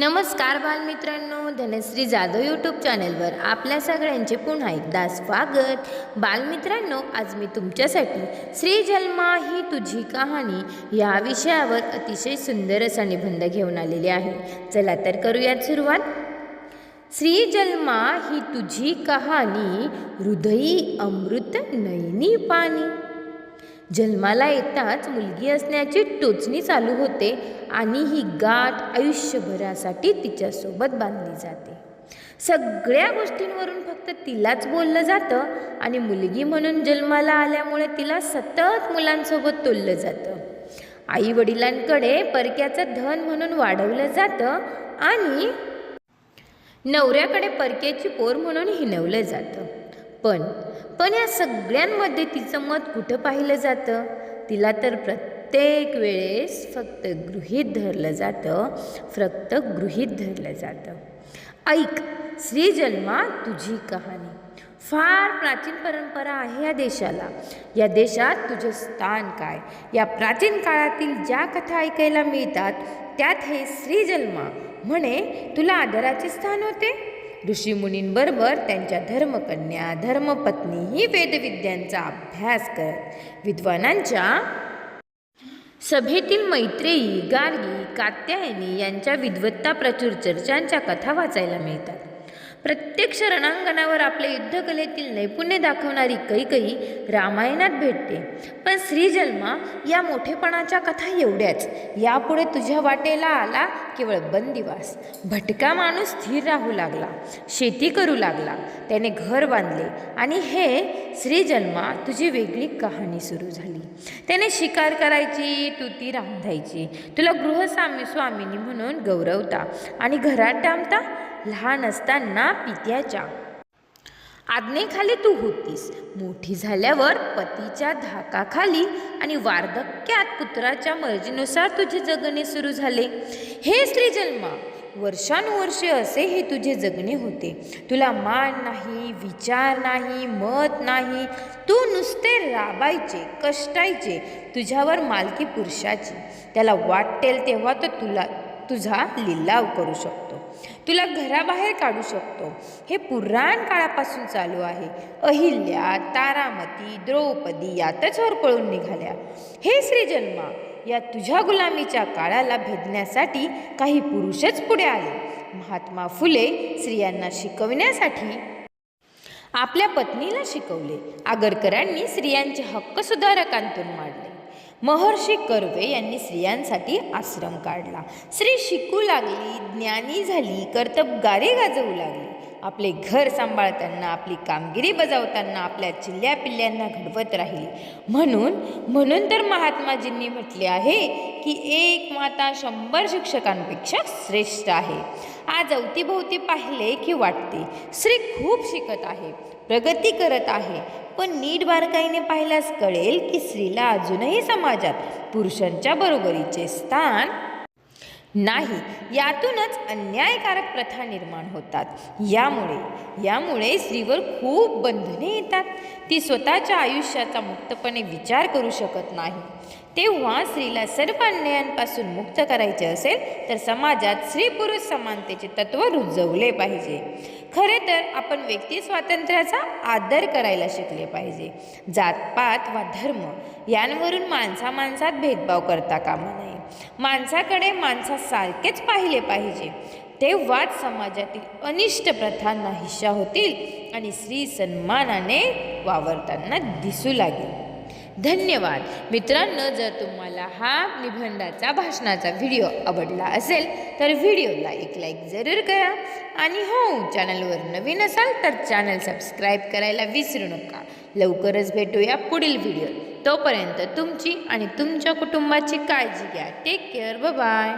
नमस्कार बालमित्रांनो धनश्री जाधव यूट्यूब चॅनलवर आपल्या सगळ्यांचे पुन्हा एकदा स्वागत. बालमित्रांनो आज मी तुमच्यासाठी श्री जन्मा ही तुझी कहाणी या विषयावर अतिशय सुंदर असा निबंध घेऊन आलेले आहे. चला तर करूयात सुरुवात. श्री जन्मा ही तुझी कहाणी हृदयी अमृत नयनी पाणी. जन्माला येताच मुलगी असण्याची टोचणी चालू होते आणि ही गाठ आयुष्यभरासाठी तिच्यासोबत बांधली जाते. सगळ्या गोष्टींवरून फक्त तिलाच बोललं जातं आणि मुलगी म्हणून जन्माला आल्यामुळे तिला सतत मुलांसोबत तोललं जातं. आई वडिलांकडे परक्याचं धन म्हणून वाढवलं जातं आणि नवऱ्याकडे परक्याची पोर म्हणून हिनवलं जातं. पण पण या सगळ्यांमध्ये तिचं मत कुठं पाहिलं जातं? तिला तर प्रत्येक वेळेस फक्त गृहीत धरलं जातं. फक्त गृहीत धरलं जातं. ऐक श्रीजन्मा तुझी कहाणी. फार प्राचीन परंपरा आहे या देशाला. या देशात तुझं स्थान काय? या प्राचीन काळातील ज्या कथा ऐकायला मिळतात त्यात हे श्रीजन्मा म्हणे तुला आदराचे स्थान होते? ऋषीमुनींबरोबर त्यांच्या धर्मकन्या धर्मपत्नी ही वेदविद्यांचा अभ्यास करत विद्वानांच्या सभेतील मैत्रेयी गार्गी कात्यायनी यांच्या विद्वत्ता प्रचूर चर्चांच्या कथा वाचायला मिळतात. प्रत्यक्ष रणांगणावर आपल्या युद्धकलेतील नैपुण्य दाखवणारी कैकई रामायणात भेटते. पण श्रीजन्मा या मोठेपणाच्या कथा एवढ्याच. यापुढे तुझ्या वाटेला आला केवळ बंदिवास. भटका माणूस स्थिर राहू लागला. शेती करू लागला. त्याने घर बांधले. आणि हे श्रीजन्मा तुझी वेगळी कहाणी सुरू झाली. त्याने शिकार करायची तू ती रांधायची. तुला गृहस्वामी स्वामिनी म्हणून गौरवता. आणि घरात डांबता लहान असताना पित्याच्या. आज्ञेखाली तू होतीस. मोठी झाल्यावर पतीच्या धाकाखाली आणि वार्धक्यात पुत्राच्या मर्जीनुसार तुझे जगणे सुरू झाले. हे श्रीजन्मा वर्षानुवर्षे असे हे तुझे जगणे होते. तुला मान नाही विचार नाही मत नाही. तू नुसते राबायचे कष्टायचे तुझ्यावर मालकी पुरुषाची. त्याला वाटेल तेव्हा तर तुला तुझा लिलाव करू शकतो. तुला घराबाहेर काढू शकतो. हे पुराण काळापासून चालू आहे. अहिल्या तारामती द्रौपदी यातच पळून निघाल्या. हे श्रीजन्मा या तुझ्या गुलामीच्या काळाला भेदण्यासाठी काही पुरुषच पुढे आले. महात्मा फुले स्त्रियांना शिकवण्यासाठी आपल्या पत्नीला शिकवले. आगरकरांनी स्त्रियांचे हक्क सुधारकांतून मांडले. महर्षी कर्वे यांनी स्त्रियांसाठी आश्रम काढला. स्त्री शिकू लागली ज्ञानी झाली कर्तबगारी गाजवू लागली. आपले घर सांभाळताना आपली कामगिरी बजावताना आपल्या चिल्ल्या पिल्ल्यांना घडवत राहील. म्हणून म्हणून तर महात्माजींनी म्हटले आहे की एक माता शंभर शिक्षकांपेक्षा श्रेष्ठ आहे. आज अवतीभोवती पाहिले की वाटते स्त्री खूप शिकत आहे प्रगती करत आहे. पण नीट बारकाईने पाहिल्यास कळेल की स्त्रीला अजूनही समाजात पुरुषांच्या बरोबरीचे स्थान नाही. यातूनच अन्यायकारक प्रथा निर्माण होतात. यामुळे यामुळे स्त्रीवर खूप बंधने येतात. ती स्वतःच्या आयुष्याचा मुक्तपणे विचार करू शकत नाही. तेव्हा स्त्रीला सर्व अन्यायांपासून मुक्त करायचे असेल तर समाजात स्त्री पुरुष समानतेचे तत्त्व रुजवले पाहिजे. खरे तर आपण व्यक्ती स्वातंत्र्याचा आदर करायला शिकले पाहिजे. जातपात वा धर्म यांवरून माणसा माणसात भेदभाव करता कामा नये. माणसाकडे माणसासारखेच पाहिले पाहिजे. तेव्हाच समाजातील अनिष्ट प्रथा नाहीशा होतील आणि स्त्री सन्मानाने वावरताना दिसू लागेल. धन्यवाद. मित्रांनो जर तुम्हाला हा निबंधाचा भाषणाचा व्हिडिओ आवडला असेल तर व्हिडिओला एक लाईक जरूर करा. आणि हो चॅनलवर नवीन असाल तर चॅनल सबस्क्राईब करायला विसरू नका. लवकरच भेटूया पुढील व्हिडिओ तोपर्यंत तुमची आणि तुमच्या कुटुंबाची काळजी घ्या. टेक केअर ब बाय